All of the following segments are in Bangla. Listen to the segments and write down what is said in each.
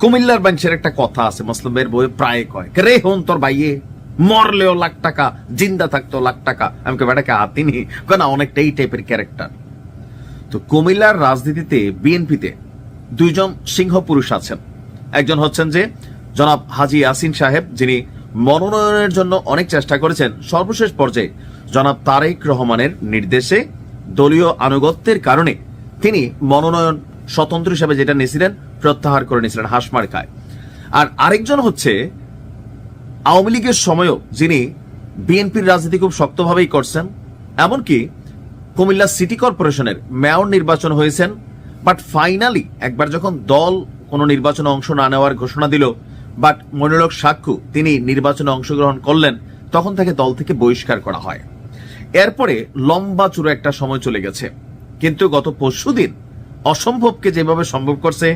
কুমিল্লার বাঞ্চের একটা কথা আছে মুসলিমের বই প্রায় কয়, রে হন তোর ভাইয়ে, মরলেও লাখ টাকা, জিন্দা থাকতো লাখ টাকা। আমি কে বেটাকে হাতিনি কেন অনেকটা এই টাইপের ক্যারেক্টার তো কুমিল্লার রাজনীতিতে বিএনপিতে দুইজন সিংহ পুরুষ আছেন। একজন হচ্ছেন যে, জনাব হাজি ইয়াসিন সাহেব, যিনি মনোনয়নের জন্য অনেক চেষ্টা করেছেন। সর্বশেষ পর্যায়ে জনাব তারেক রহমানের নির্দেশে দলীয় আনুগত্যের কারণে তিনি মনোনয়ন স্বতন্ত্র হিসাবে যেটা নিয়েছিলেন, প্রত্যাহার করে নিয়েছিলেন হাসমার খায় আর আরেকজন হচ্ছে আওয়ামী লীগের সময়ও যিনি বিএনপির রাজনীতি খুব শক্তভাবেই করছেন, এমনকি কুমিল্লা সিটি কর্পোরেশনের মেয়র নির্বাচন হয়েছেন, বাট ফাইনালি একবার যখন দল কোনো নির্বাচনে অংশ না নেওয়ার ঘোষণা দিল, বাট মনিরক সাক্ষু তিনি নির্বাচনে অংশগ্রহণ করলেন, তখন তাকে দল থেকে বহিষ্কার করা হয়। এরপরে লম্বা চূড়ো একটা সময় চলে গেছে। কিন্তু গত পরশুদিন অসম্ভবকে যেভাবে সম্ভব করছে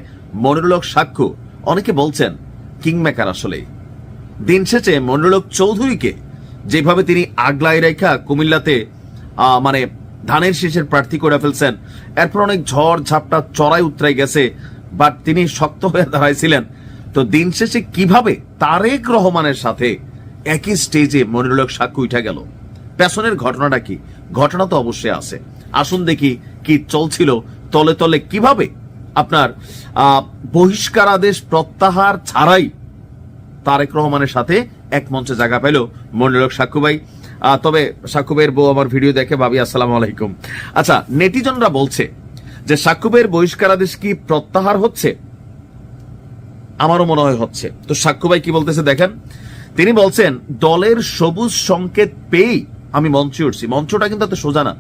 মনিরুলক সাক্ষু অনেকে বলছেন কিংমেকার আসলেই। দিন শেষে মনিরুলক চৌধুরীকে যেভাবে তিনি আগলাই রেখা কুমিল্লাতে মানে ধানের শীষের প্রার্থী করে ফেলছেন, এরপর অনেক ঝড় ঝাপটা চড়াই উতরাই গেছে, বাট তিনি শক্ত হয়ে দাঁড়াইছিলেন। তো দিন শেষে কীভাবে তারেক রহমানের সাথে একই স্টেজে মনিরুলক সাক্ষী উঠে গেল? পেছনের ঘটনাটা কি? ঘটনা তো অবশ্যই আছে। আসুন দেখি কি চলছিল তলে তলে কীভাবে আপনার বহিষ্কার আদেশ প্রত্যাহার ছাড়াই তারেক রহমানের সাথে এক মঞ্চে জায়গা পেল? মনিরক সাক্ষুবাই আহ, তবে সাক্ষুবের বউ আমার ভিডিও দেখে ভাবি আসসালাম আলাইকুম। আচ্ছা নেটিজনরা বলছে যে সাক্ষুবের বহিষ্কারাদেশ কি প্রত্যাহার হচ্ছে? আমারও মনে হয় হচ্ছে। তো সাক্ষুবাই কি বলতেছে দেখেন? তিনি বলছেন দলের সবুজ সংকেত পেয়েই আমি মঞ্চে উঠছি। মঞ্চটা কিন্তু এত সোজা না।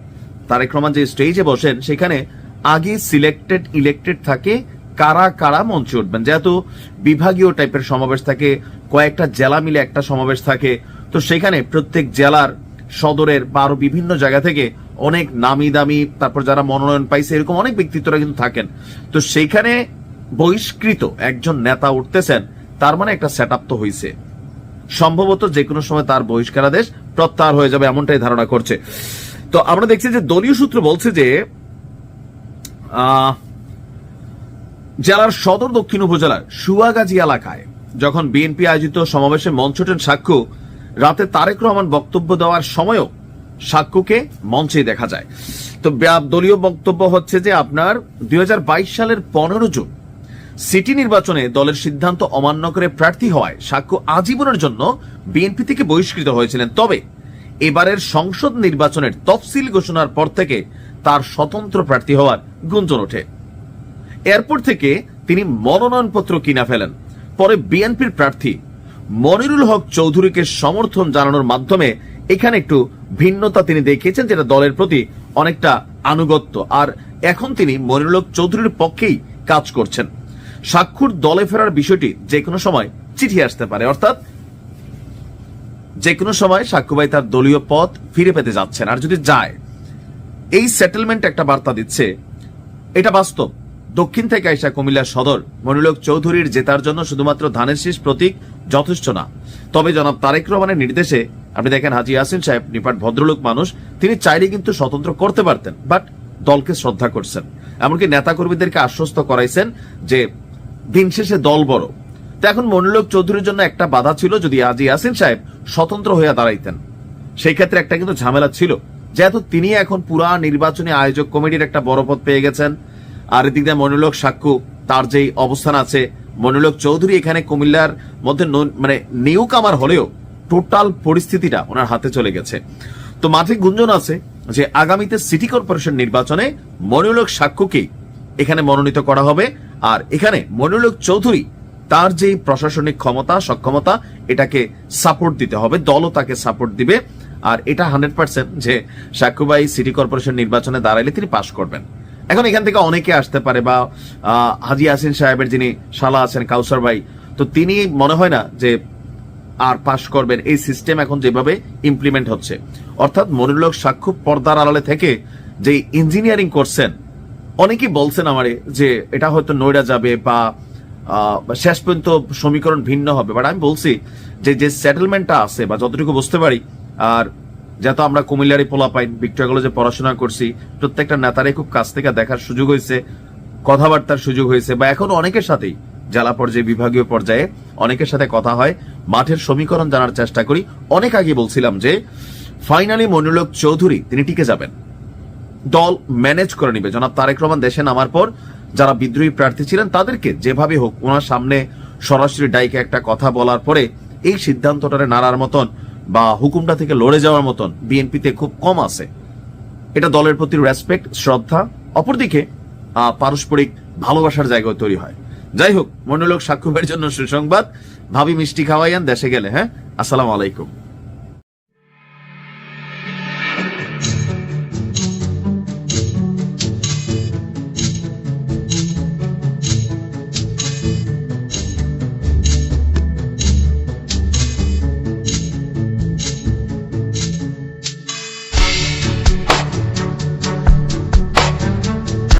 তারেক রহমান যে স্টেজে বসেন সেখানে আগে সিলেক্টেড ইলেক্টেড থাকে কারা কারা মঞ্চে উঠবেন। যেহেতু বিভাগীয় টাইপের সমাবেশ থাকে, কয়েকটা জেলা মিলে একটা সমাবেশ থাকে, তো সেখানে প্রত্যেক জেলার সদরের বা আরও বিভিন্ন জায়গা থেকে অনেক নামি দামি, তারপর যারা মনোনয়ন পাইছে, এরকম অনেক ব্যক্তিত্বরা কিন্তু থাকেন। তো সেইখানে বহিষ্কৃত একজন নেতা উঠতেছেন, তার মানে একটা সেট তো হয়েছে সম্ভবত যে কোনো সময় তার বহিষ্কারাদেশ প্রত্যাহার হয়ে যাবে, এমনটাই ধারণা করছে। তো আমরা দেখছি যে দলীয় সূত্র বলছে যে জেলার সদর দক্ষিণ উপজেলার সুয়াগাজী এলাকায় যখন বিএনপি আয়োজিত সমাবেশে মঞ্চটেন সাক্ষ্য, রাতে তারেক রহমান বক্তব্য দেওয়ার সময়ও সাক্ষ্যকে মঞ্চে দেখা যায়। তো দলীয় বক্তব্য হচ্ছে যে আপনার দুই হাজার বাইশ সালের পনেরো জুন সিটি নির্বাচনে দলের সিদ্ধান্ত অমান্য করে প্রার্থী হওয়ায় সাক্ষ্য আজীবনের জন্য বিএনপি থেকে বহিষ্কৃত হয়েছিলেন। তবে এবারের সংসদ নির্বাচনের তফসিল ঘোষণার পর থেকে তার স্বতন্ত্র প্রার্থী হওয়ার গুঞ্জন ওঠে। এরপর থেকে তিনি মনোনয়নপত্র কিনা ফেলেন। পরে বিএনপির প্রার্থী মনিরুল হক চৌধুরীকে সমর্থন জানানোর মাধ্যমে এখানে একটু ভিন্নতা তিনি দেখিয়েছেন, যেটা দলের প্রতি অনেকটা আনুগত্য। আর এখন তিনি মনিরুল হক চৌধুরীর পক্ষেই কাজ করছেন। সাক্ষুর দলে ফেরার বিষয়টি যে কোনো সময় চিঠি আসতে পারে। অর্থাৎ যে কোনো সময় সাক্ষুবাই তার দলীয় পথ ফিরে পেতে যাচ্ছেন। আর যদি যায়, এই সেটেলমেন্ট একটা বার্তা দিচ্ছে। এটা বাস্তব। দক্ষিণ থেকে আইসা কুমিল্লা সদর মনিলোক চৌধুরীর জেতার জন্য শুধুমাত্র ধানের শীষ প্রতীক যথেষ্ট না। তবে জনাব তারেক রহমানের নির্দেশে, আপনি দেখেন হাজি ইয়াসিন সাহেব, নিপাট ভদ্রলোক মানুষ, তিনি চাইলে কিন্তু স্বতন্ত্র করতে পারতেন, বাট দলকে শ্রদ্ধা করছেন। এমনকি নেতাকর্মীদেরকে আশ্বস্ত করাইছেন যে দিন শেষে দল বড়। তো এখন মনিলোক চৌধুরীর জন্য একটা বাধা ছিল যদি হাজি ইয়াসিন সাহেব স্বতন্ত্র হয়ে দাঁড়াইতেন। সেই ক্ষেত্রে একটা কিন্তু ঝামেলা ছিল। যেহেতু তিনি এখন পুরা নির্বাচনী আয়োজক কমিটির একটা বড় পদ পেয়ে গেছেন। আর এদিক দিয়ে মনিলোক সাক্ষ্য, তার যেই অবস্থান আছে মনিলোক চৌধুরী এখানে কুমিল্লার মধ্যে মানে নিউ কামার হলেও টোটাল পরিস্থিতিটা ওনার হাতে চলে গেছে। তো মাঠে গুঞ্জন আছে যে আগামীতে সিটি কর্পোরেশন নির্বাচনে মনিলোক সাক্ষ্যকেই এখানে মনোনীত করা হবে। আর এখানে মনিরুল চৌধুরী তার যে প্রশাসনিক ক্ষমতা, সক্ষমতা, এটাকে সাপোর্ট দিতে হবে, দলও তাকে সাপোর্ট দিবে। আর এটা হান্ড্রেড পার্সেন্ট যে সাক্ষুবাই সিটি কর্পোরেশন নির্বাচনে দাঁড়াইলে তিনি পাশ করবেন। এখন এখান থেকে অনেকে আসতে পারে বা হাজি ইয়াসিন সাহেবের যিনি শালা আছেন কাউসার ভাই, তো তিনি মনে হয় না যে আর পাশ করবেন। এই সিস্টেম এখন যেভাবে ইমপ্লিমেন্ট হচ্ছে। অর্থাৎ মনিরুলক সাক্ষ্য পর্দার আড়ালে থেকে যে ইঞ্জিনিয়ারিং করছেন, অনেকেই বলছেন আমারে যে এটা হয়তো নইরা যাবে বা শেষ পর্যন্ত সমীকরণ ভিন্ন হবে। বাট আমি বলছি যে যে সেটেলমেন্টটা আছে, বা যতটুকু বুঝতে পারি, আর যেহেতু আমরা কুমিল্লারি পোলা পাই ভিক্টোরিয়া কলেজে পড়াশোনা করছি, প্রত্যেকটা নেতারাই খুব কাছ থেকে দেখার সুযোগ হয়েছে, কথাবার্তার সুযোগ হয়েছে, বা এখন অনেকের সাথেই, জেলা পর্যায়ে, বিভাগীয় পর্যায়ে অনেকের সাথে কথা হয়, মাঠের সমীকরণ জানার চেষ্টা করি। অনেক আগে বলছিলাম যে ফাইনালি মনিরুল চৌধুরী, তিনি টিকে যাবেন। দল ম্যানেজ করে নিবে। জনাব তারেক রহমান দেশে নামার পর যারা বিদ্রোহী প্রার্থী ছিলেন তাদেরকে যেভাবে হোক ওনার সামনে সরাসরি ডাইকে একটা কথা বলার পরে এই সিদ্ধান্তটারে নাড়ার মতন বা হুকুমটা থেকে লড়ে যাওয়ার মতন বিএনপিতে খুব কম আছে। এটা দলের প্রতি রেসপেক্ট শ্রদ্ধা, অপরদিকে পারস্পরিক ভালোবাসার জায়গায় তৈরি হয়। যাই হোক, মনোলোক সাক্ষ্যের জন্য সুসংবাদ। ভাবি মিষ্টি খাওয়াইয়ান, দেশে গেলে হ্যাঁ? আসসালামু আলাইকুম।